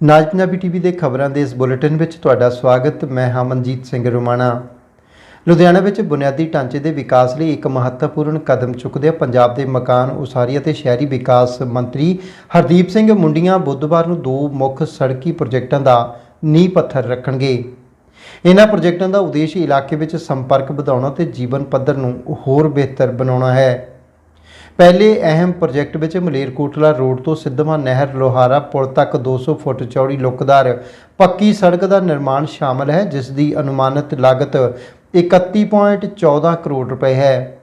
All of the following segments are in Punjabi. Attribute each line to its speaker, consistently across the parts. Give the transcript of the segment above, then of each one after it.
Speaker 1: ਨਾਜ ਪੰਜਾਬੀ ਟੀਵੀ ਦੇ ਖਬਰਾਂ ਦੇ ਇਸ ਬੁਲੇਟਿਨ ਵਿੱਚ ਤੁਹਾਡਾ ਸਵਾਗਤ, ਮੈਂ ਹਾਂ ਮਨਜੀਤ ਸਿੰਘ ਰੋਮਾਣਾ। ਲੁਧਿਆਣਾ ਵਿੱਚ ਬੁਨਿਆਦੀ ਢਾਂਚੇ ਦੇ ਵਿਕਾਸ ਲਈ ਇੱਕ ਮਹੱਤਵਪੂਰਨ ਕਦਮ ਚੁੱਕਦਿਆਂ ਪੰਜਾਬ ਦੇ ਮਕਾਨ, ਉਸਾਰੀ ਅਤੇ ਸ਼ਹਿਰੀ ਵਿਕਾਸ ਮੰਤਰੀ ਹਰਦੀਪ ਸਿੰਘ ਮੁੰਡੀਆਂ ਬੁੱਧਵਾਰ ਨੂੰ ਦੋ ਮੁੱਖ ਸੜਕੀ ਪ੍ਰੋਜੈਕਟਾਂ ਦਾ ਨੀਂਹ ਪੱਥਰ ਰੱਖਣਗੇ। ਇਹਨਾਂ ਪ੍ਰੋਜੈਕਟਾਂ ਦਾ ਉਦੇਸ਼ ਇਲਾਕੇ ਵਿੱਚ ਸੰਪਰਕ ਵਧਾਉਣਾ ਤੇ ਜੀਵਨ ਪੱਧਰ ਨੂੰ ਹੋਰ ਬਿਹਤਰ ਬਣਾਉਣਾ ਹੈ। ਪਹਿਲੇ ਅਹਿਮ ਪ੍ਰੋਜੈਕਟ ਵਿੱਚ ਮਲੇਰਕੋਟਲਾ ਰੋਡ ਤੋਂ ਸਿੱਧਵਾਂ ਨਹਿਰ ਲੋਹਾਰਾ ਪੁਲ ਤੱਕ 200 ਫੁੱਟ ਚੌੜੀ ਲੁੱਕਦਾਰ ਪੱਕੀ ਸੜਕ ਦਾ ਨਿਰਮਾਣ ਸ਼ਾਮਲ ਹੈ, ਜਿਸ ਦੀ ਅਨੁਮਾਨਿਤ ਲਾਗਤ 31.14 ਕਰੋੜ ਰੁਪਏ ਹੈ।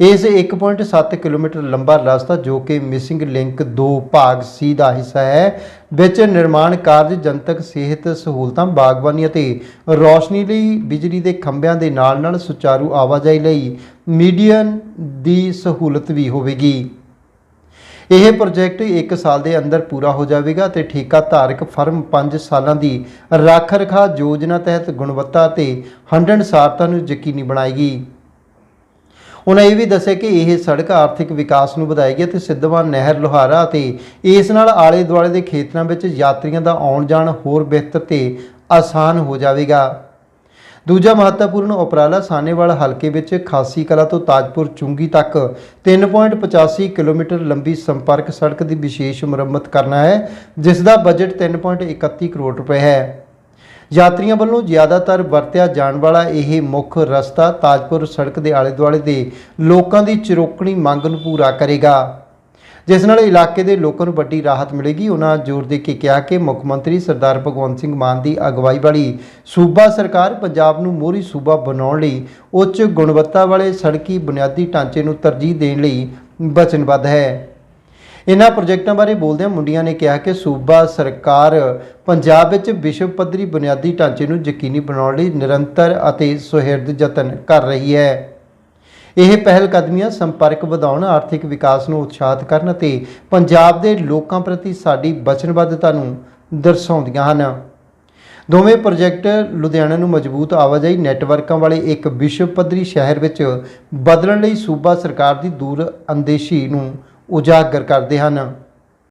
Speaker 1: ਇਸ 1.7 ਕਿਲੋਮੀਟਰ ਲੰਬਾ ਰਸਤਾ ਜੋ ਕਿ ਮਿਸਿੰਗ ਲਿੰਕ 2 ਭਾਗ ਸੀ ਦਾ ਹਿੱਸਾ ਹੈ, ਵਿੱਚ ਨਿਰਮਾਣ ਕਾਰਜ, ਜਨਤਕ ਸਿਹਤ ਸਹੂਲਤਾਂ, ਬਾਗਬਾਨੀ ਅਤੇ ਰੌਸ਼ਨੀ ਲਈ ਬਿਜਲੀ ਦੇ ਖੰਭਿਆਂ ਦੇ ਨਾਲ-ਨਾਲ ਸੁਚਾਰੂ ਆਵਾਜਾਈ ਲਈ ਮੀਡੀਅਨ ਦੀ ਸਹੂਲਤ ਵੀ ਹੋਵੇਗੀ। ਇਹ ਪ੍ਰੋਜੈਕਟ 1 ਸਾਲ ਦੇ ਅੰਦਰ ਪੂਰਾ ਹੋ ਜਾਵੇਗਾ ਤੇ ਠੇਕਾ ਧਾਰਕ ਫਰਮ 5 ਸਾਲਾਂ ਦੀ ਰੱਖ ਰਖਾਅ ਯੋਜਨਾ ਤਹਿਤ ਗੁਣਵੱਤਾ ਅਤੇ ਹੰਢਣਸਾਰਤਾ ਨੂੰ ਯਕੀਨੀ ਬਣਾਏਗੀ। ਉਹਨਾਂ ਇਹ ਵੀ ਦੱਸਿਆ ਕਿ ਇਹ ਸੜਕ ਆਰਥਿਕ ਵਿਕਾਸ ਨੂੰ ਵਧਾਏਗੀ ਅਤੇ ਸਿੱਧਵਾਂ ਨਹਿਰ, ਲੋਹਾਰਾ ਅਤੇ ਇਸ ਨਾਲ ਆਲੇ ਦੁਆਲੇ ਦੇ ਖੇਤਰਾਂ ਵਿੱਚ ਯਾਤਰੀਆਂ ਦਾ ਆਉਣ ਜਾਣ ਹੋਰ ਬਿਹਤਰ ਤੇ ਆਸਾਨ ਹੋ ਜਾਵੇਗਾ। ਦੂਜਾ ਮਹੱਤਵਪੂਰਨ ਉਪਰਾਲਾ ਸਾਨੇਵਾਲ ਹਲਕੇ ਵਿੱਚ ਖਾਸੀ ਕਲਾ ਤੋਂ ਤਾਜਪੁਰ ਚੁੰਗੀ ਤੱਕ 3.85 ਕਿਲੋਮੀਟਰ ਲੰਬੀ ਸੰਪਰਕ ਸੜਕ ਦੀ ਵਿਸ਼ੇਸ਼ ਮੁਰੰਮਤ ਕਰਨਾ ਹੈ, ਜਿਸ ਦਾ ਬਜਟ 3.31 ਕਰੋੜ ਰੁਪਏ ਹੈ। ਯਾਤਰੀਆਂ ਵੱਲੋਂ ਜ਼ਿਆਦਾਤਰ ਵਰਤਿਆ ਜਾਣ ਵਾਲਾ ਇਹ ਮੁੱਖ ਰਸਤਾ ਤਾਜਪੁਰ ਸੜਕ ਦੇ ਆਲੇ-ਦੁਆਲੇ ਦੇ ਲੋਕਾਂ ਦੀ ਚਿਰੋਕਣੀ ਮੰਗ ਨੂੰ ਪੂਰਾ ਕਰੇਗਾ। ਜਿਸ ਨਾਲ ਇਲਾਕੇ ਦੇ ਲੋਕਾਂ ਨੂੰ ਵੱਡੀ ਰਾਹਤ ਮਿਲੇਗੀ ਉਹਨਾਂ ਜ਼ੋਰ ਦੇ ਕੇ ਕਿਹਾ ਕਿ ਮੁੱਖ ਮੰਤਰੀ ਸਰਦਾਰ ਭਗਵੰਤ ਸਿੰਘ ਮਾਨ ਦੀ ਅਗਵਾਈ ਵਾਲੀ ਸੂਬਾ ਸਰਕਾਰ ਪੰਜਾਬ ਨੂੰ ਮੋਹਰੀ ਸੂਬਾ ਬਣਾਉਣ ਲਈ ਉੱਚ ਗੁਣਵੱਤਾ ਵਾਲੇ ਸੜਕੀ ਬੁਨਿਆਦੀ ਢਾਂਚੇ ਨੂੰ ਤਰਜੀਹ ਦੇਣ ਲਈ ਵਚਨਬੱਧ ਹੈ। ਇਹਨਾਂ ਪ੍ਰੋਜੈਕਟਾਂ ਬਾਰੇ ਬੋਲਦਿਆਂ ਮੁੰਡੀਆਂ ਨੇ ਕਿਹਾ ਕਿ ਸੂਬਾ ਸਰਕਾਰ ਪੰਜਾਬ ਵਿੱਚ ਵਿਸ਼ਵ ਪੱਧਰੀ ਬੁਨਿਆਦੀ ਢਾਂਚੇ ਨੂੰ ਯਕੀਨੀ ਬਣਾਉਣ ਲਈ ਨਿਰੰਤਰ ਅਤੇ ਸੁਹਿਰਦ ਯਤਨ ਕਰ ਰਹੀ ਹੈ। ਇਹ ਪਹਿਲ ਕਦਮੀਆਂ ਸੰਪਰਕ ਵਧਾਉਣ, ਆਰਥਿਕ ਵਿਕਾਸ ਨੂੰ ਉਤਸ਼ਾਹਿਤ ਕਰਨ ਅਤੇ ਪੰਜਾਬ ਦੇ ਲੋਕਾਂ ਪ੍ਰਤੀ ਸਾਡੀ ਵਚਨਬੱਧਤਾ ਨੂੰ ਦਰਸਾਉਂਦੀਆਂ ਹਨ। ਦੋਵੇਂ ਪ੍ਰੋਜੈਕਟ ਲੁਧਿਆਣਾ ਨੂੰ ਮਜ਼ਬੂਤ ਆਵਾਜਾਈ ਨੈਟਵਰਕਾਂ ਵਾਲੇ ਇੱਕ ਵਿਸ਼ਵ ਪੱਧਰੀ ਸ਼ਹਿਰ ਵਿੱਚ ਬਦਲਣ ਲਈ ਸੂਬਾ ਸਰਕਾਰ ਦੀ ਦੂਰ ਅੰਦੇਸ਼ੀ ਨੂੰ ਉਜਾਗਰ ਕਰਦੇ ਹਨ।